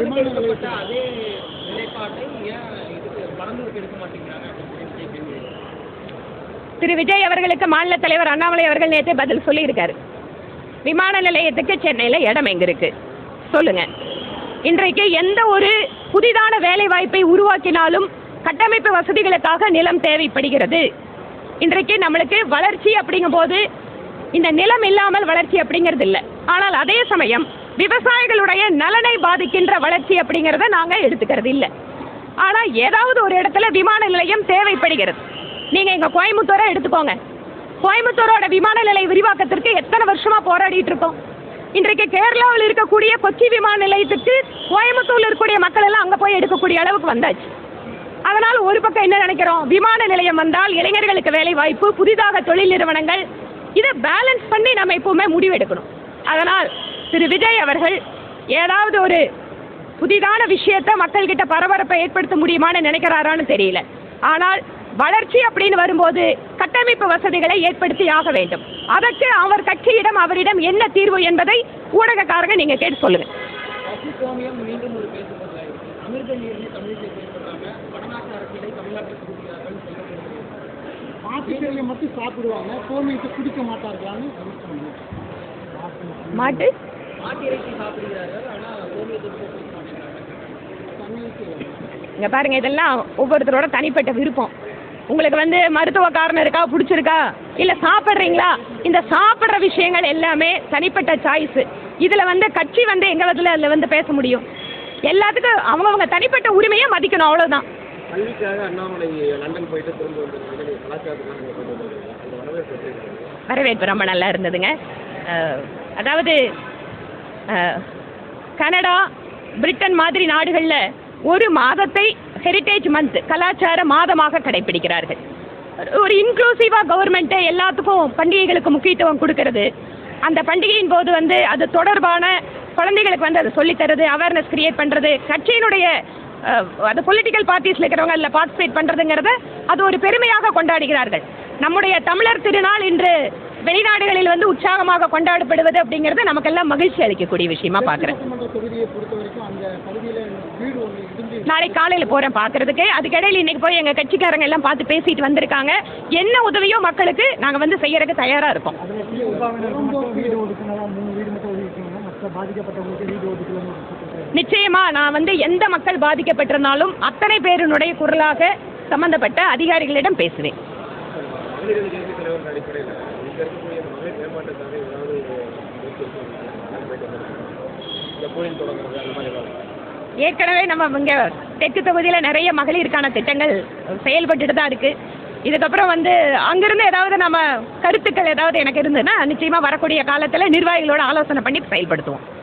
விமான எடுக்கப்பட்ட நிலையத்தில் அதே நிலைப்பாட்டை ஏன் இதுக்கு பரந்தூருக்கு எடுக்க மாட்டேங்கிறாங்க அப்படின்னு சொல்லி கேள்வி திரு விஜய் அவர்களுக்கு மாநில தலைவர் அண்ணாமலை அவர்கள் நேற்று பதில் சொல்லியிருக்காரு. விமான நிலையத்துக்கு சென்னையில் இடம் எங்க இருக்கு சொல்லுங்க. இன்றைக்கு எந்த ஒரு புதிதான வேலை வாய்ப்பை உருவாக்கினாலும் கட்டமைப்பு வசதிகளுக்காக நிலம் தேவைப்படுகிறது. இன்றைக்கு நம்மளுக்கு வளர்ச்சி அப்படிங்கும்போது இந்த நிலம் இல்லாமல் வளர்ச்சி அப்படிங்கிறது இல்லை ஆனால் அதே சமயம் விவசாயிகளுடைய நலனை பாதிக்கின்ற வளர்ச்சி அப்படிங்கிறத நாங்கள் எடுத்துக்கிறது இல்லை. ஆனால் ஏதாவது ஒரு இடத்துல விமான நிலையம் தேவைப்படுகிறது. நீங்கள் எங்கள் கோயம்புத்தூரை எடுத்துக்கோங்க. கோயம்புத்தூரோட விமான நிலைய விரிவாக்கத்திற்கு எத்தனை வருஷமா போராடிட்டு இருக்கோம்? இன்றைக்கு கேரளாவில் இருக்கக்கூடிய கொச்சி விமான நிலையத்துக்கு கோயம்புத்தூர்ல இருக்கக்கூடிய மக்கள் எல்லாம் அங்கே போய் எடுக்கக்கூடிய அளவுக்கு வந்தாச்சு. அதனால் ஒரு பக்கம் என்ன நினைக்கிறோம்? விமான நிலையம் வந்தால் இளைஞர்களுக்கு வேலை வாய்ப்பு புதிதாக தொழில் நிறுவனங்கள் இதை பேலன்ஸ் பண்ணி நம்ம எப்பவுமே முடிவெடுக்கணும். அதனால் திரு விஜய் அவர்கள் ஏதாவது ஒரு புதிதான விஷயத்தை மக்கள்கிட்ட பரபரப்பை ஏற்படுத்த முடியுமான்னு நினைக்கிறாரான்னு தெரியல. ஆனால் வளர்ச்சி அப்படின்னு வரும்போது கட்டமைப்பு வசதிகளை ஏற்படுத்தி ஆக வேண்டும். அதற்கு அவர் கட்சியிடம் அவரிடம் என்ன தீர்வு என்பதை ஊடகக்காரங்க நீங்க கேட்டு சொல்லுங்க. மட்டும் சாப்பிடுவாங்க. மாட்டு? இங்க பாருங்க இதெல்லாம் ஒவ்வொருத்தரோட தனிப்பட்ட விருப்பம். உங்களுக்கு வந்து மருத்துவ காரணம் இருக்கா பிடிச்சிருக்கா? இல்ல சாப்பிட்றீங்களா? இந்த சாப்பிட்ற விஷயங்கள் எல்லாமே தனிப்பட்ட சாய்ஸ் இதுல வந்து கட்சி வந்து எங்க விதத்துல அதுல வந்து பேச முடியும். எல்லாத்துக்கும் அவங்கவங்க தனிப்பட்ட உரிமையை மதிக்கணும் அந்த வரவேற்பு ரொம்ப நல்லா இருந்ததுங்க. அதாவது கனடா பிரிட்டன் மாதிரி நாடுகளில் ஒரு மாதத்தை ஹெரிட்டேஜ் மந்த் கலாச்சார மாதமாக கடைபிடிக்கிறார்கள் ஒரு இன்க்ளூசிவாக கவர்மெண்ட்டை எல்லாத்துக்கும் பண்டிகைகளுக்கு முக்கியத்துவம் கொடுக்கறது. அந்த பண்டிகையின் போது வந்து அது தொடர்பான குழந்தைகளுக்கு வந்து அதை சொல்லித்தரது அவேர்னஸ் கிரியேட் பண்ணுறது கட்சியினுடைய அது பொலிட்டிக்கல் பார்ட்டிஸில் இருக்கிறவங்க அதில் பார்ட்டிசிபேட் பண்ணுறதுங்கிறத அது ஒரு பெருமையாக கொண்டாடுகிறார்கள். நம்முடைய தமிழர் திருநாள் இன்று வெளிநாடுகளில் வந்து உற்சாகமாக கொண்டாடப்படுவது அப்படிங்கிறது நமக்கெல்லாம் மகிழ்ச்சி அளிக்கக்கூடிய விஷயமா பார்க்குறேன். நாளை நாளைக்கு காலையில் போகிறேன் பார்க்கறதுக்கு. அதுக்கிடையில் இன்னைக்கு போய் எங்கள் கட்சிக்காரங்க எல்லாம் பார்த்து பேசிட்டு வந்திருக்காங்க. என்ன உதவியோ மக்களுக்கு நாங்கள் வந்து செய்யறதுக்கு தயாராக இருக்கோம். நிச்சயமா நான் வந்து எந்த மக்கள் பாதிக்கப்பட்டிருந்தாலும் அத்தனை பேரினுடைய குரலாக சம்பந்தப்பட்ட அதிகாரிகளிடம் பேசுவேன். இங்கே இருக்கக்கூடிய மகளிர் மேம்பாட்டுக்காக ஏதாவது இந்த கோயில் தொடங்குறது அந்த மாதிரி ஏதாவது ஏற்கனவே நம்ம இங்கே தெற்கு தொகுதியில் நிறைய மகளிருக்கான திட்டங்கள் செயல்பட்டுட்டு தான் இருக்கு. இதுக்கப்புறம் வந்து அங்கிருந்து ஏதாவது நம்ம கருத்துக்கள் ஏதாவது எனக்கு இருந்ததுன்னா நிச்சயமாக வரக்கூடிய காலத்தில் நிர்வாகிகளோட ஆலோசனை பண்ணி செயல்படுத்துவோம்.